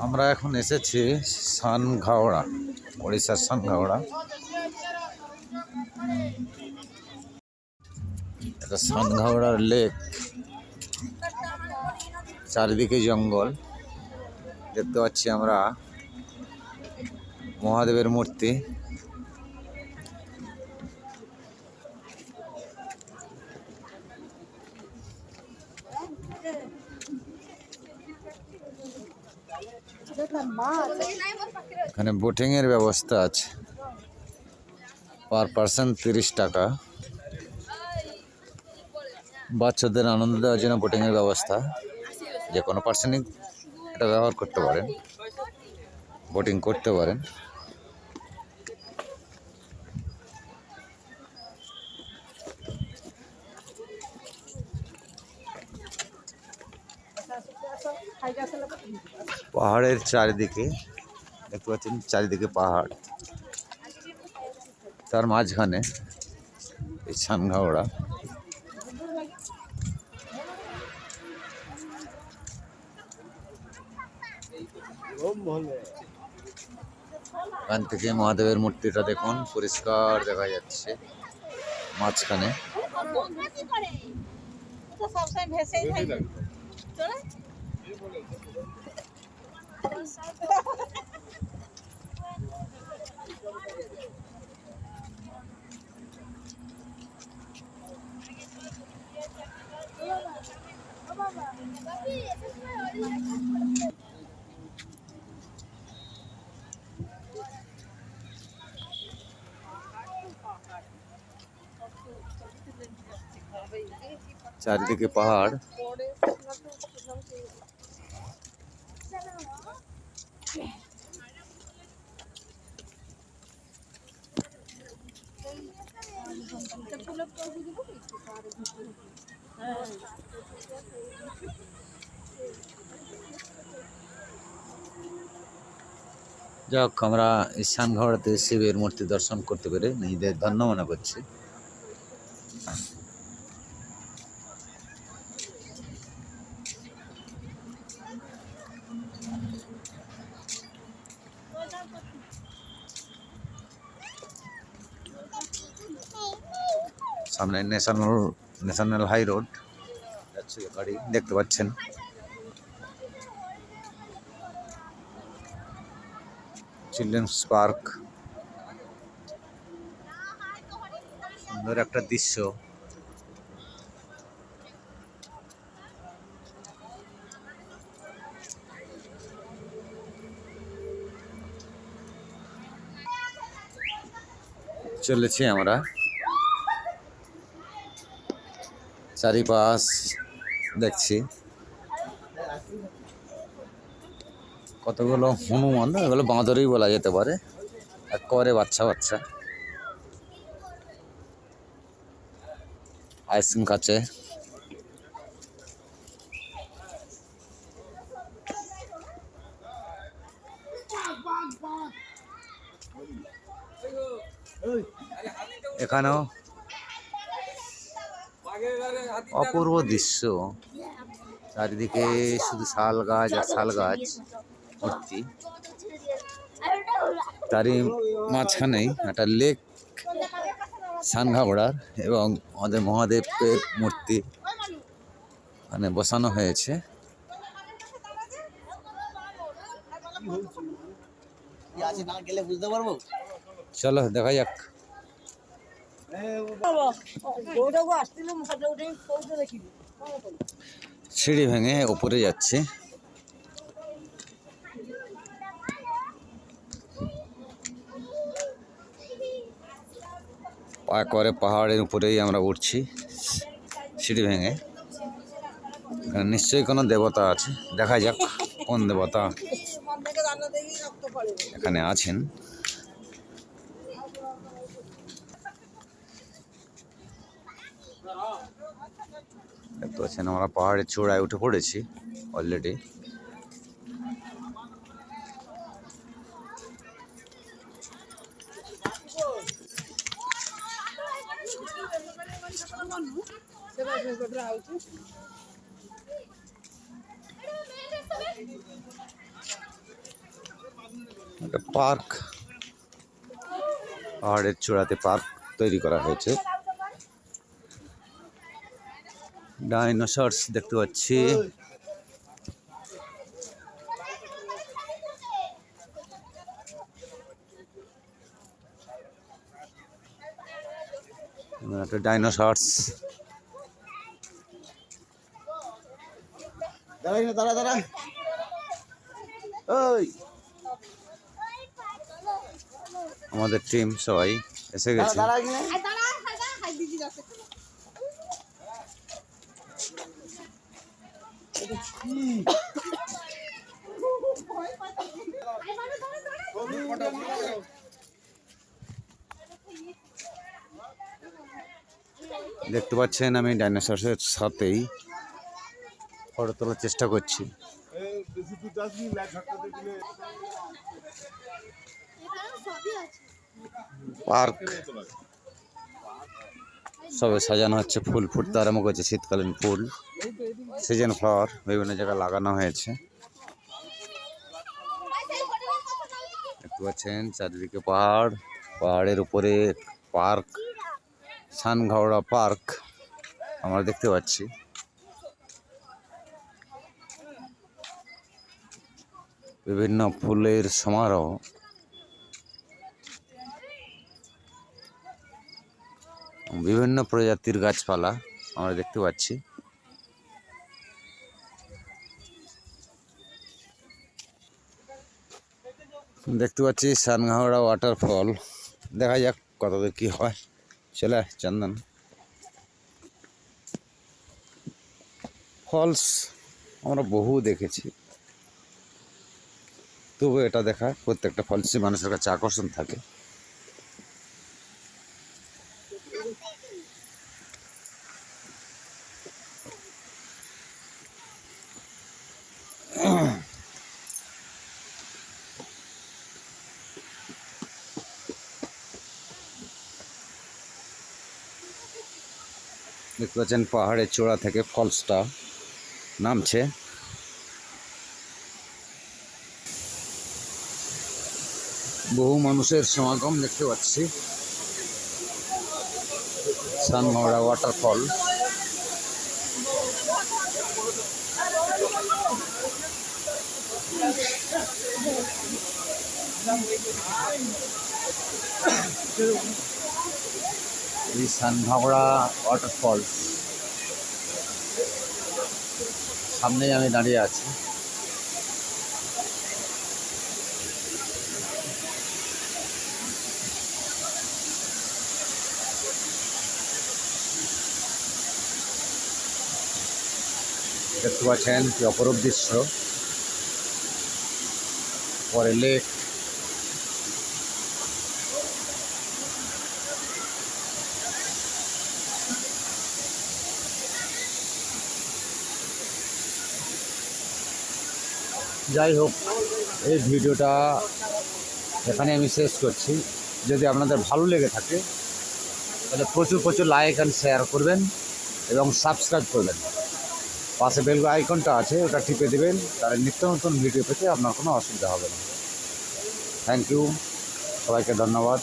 আমরা এখন এসেছি সানঘাওড়া উড়িষ্যার সানঘাওড়া। এটা সানঘাওড়ার লেক, চারিদিকে জঙ্গল। দেখতে পাচ্ছি আমরা মহাদেবের মূর্তি। এখানে বোটিং এর ব্যবস্থা আছে। পার পার্সন তিরিশ টাকা। বাচ্চাদের আনন্দ দেওয়ার জন্য বোটিং এর ব্যবস্থা। যে কোনো পার্সনই এটা ব্যবহার করতে পারেন। বোটিং করতে পারেন। পাহাড়ের চারিদিকে, দেখতে পাচ্ছেন চারিদিকে পাহাড়। তার মাঝখানে এই ছানঘাওড়া। এখান থেকে মহাদেবের মূর্তিটা দেখুন, পরিষ্কার দেখা যাচ্ছে মাঝখানে। চারিদিকে পাহাড় যাক, আমরা ঈশান ঘোড়াতে শিবের মূর্তি দর্শন করতে পেরে নিজেদের ধন্য মনে করছি। সামনে ন্যাশনাল ন্যাশনাল হাই রোড, যাচ্ছে গাড়ি, দেখতে পাচ্ছেন। Children's park. সুন্দর একটা দৃশ্য। চলেছি আমরা। চারিপাশ দেখছি। কতগুলো হনুমান, এগুলো বাঁদরই বলা যেতে পারে। একেবারে বাচ্চা বাচ্চা। আইসক্রিম খাচ্ছে। এখানেও অপূর্ব দৃশ্য। চারিদিকে শুধু শাল গাছ আর শাল গাছ। ভর্তি তারই মাঝখানেই একটা লেক, সানঘাবড়ার এবং আমাদের মহাদেবের মূর্তি মানে বসানো হয়েছে। চলো, দেখা যাক। সিঁড়ি ভেঙে উপরে যাচ্ছে। পা করে পাহাড়ের উপরেই আমরা উঠছি, সিঁড়ি ভেঙে। নিশ্চয়ই কোনো দেবতা আছে। দেখা যাক কোন দেবতা এখানে আছেন। দেখতে পাচ্ছেন আমরা পাহাড়ের চূড়ায় উঠে পড়েছি অলরেডি একটা পার্ক। পাহাড়ের চূড়াতে পার্ক তৈরি করা হয়েছে। ডাইনোসরস দেখতে পাচ্ছি। একটা ডাইনোসরস। দাঁড়াই না দাঁড়া দাঁড়া। ওই। আমাদের টিম সবাই এসে গেছে। দেখতে পাচ্ছেন আমি ডাইনোসরের সাথেই। ফটো তোলার চেষ্টা করছি। পার্ক। সবে সাজানো হচ্ছে ফুল, ফুটতে আরম্ভ করছে শীতকালীন ফুল। সিজন ফ্লাওয়ার বিভিন্ন জায়গায় লাগানো হয়েছে। দেখতে পাচ্ছেন চারিদিকে পাহাড়, পাহাড়ের উপরে পার্ক, সানঘাওড়া পার্ক আমরা দেখতে পাচ্ছি। বিভিন্ন ফুলের সমারোহ। বিভিন্ন প্রজাতির গাছপালা আমরা দেখতে পাচ্ছি। দেখতে পাচ্ছি সানঘাওড়া ওয়াটারফল দেখা যাক কতদূর কি হয়। চলে চন্দন। ফলস আমরা বহু দেখেছি। তবু এটা দেখা, প্রত্যেকটা ফলসই মানুষের কাছে আকর্ষণ থাকে। দেখতে পাচ্ছেন, পাহাড়ের চূড়া থেকে ফলসটা নামছে। বহু মানুষের সমাগম দেখতে পাচ্ছি। সানমরা ওয়াটারফল এই সানভাবড়া ওয়াটারফলস সামনেই আমি দাঁড়িয়ে আছি। দেখতে পাচ্ছেন কি অপরূপ দৃশ্য। পরে লেক যাই হোক, এই ভিডিওটা এখানে আমি শেষ করছি। যদি আপনাদের ভালো লেগে থাকে, তাহলে প্রচুর প্রচুর লাইক অ্যান্ড শেয়ার করবেন এবং সাবস্ক্রাইব করবেন। পাশে বেল আইকনটা আছে, ওটা টিপে দেবেন, তাহলে নিত্য নতুন ভিডিও পেতে আপনার কোনো অসুবিধা হবে না। থ্যাংক ইউ সবাইকে ধন্যবাদ।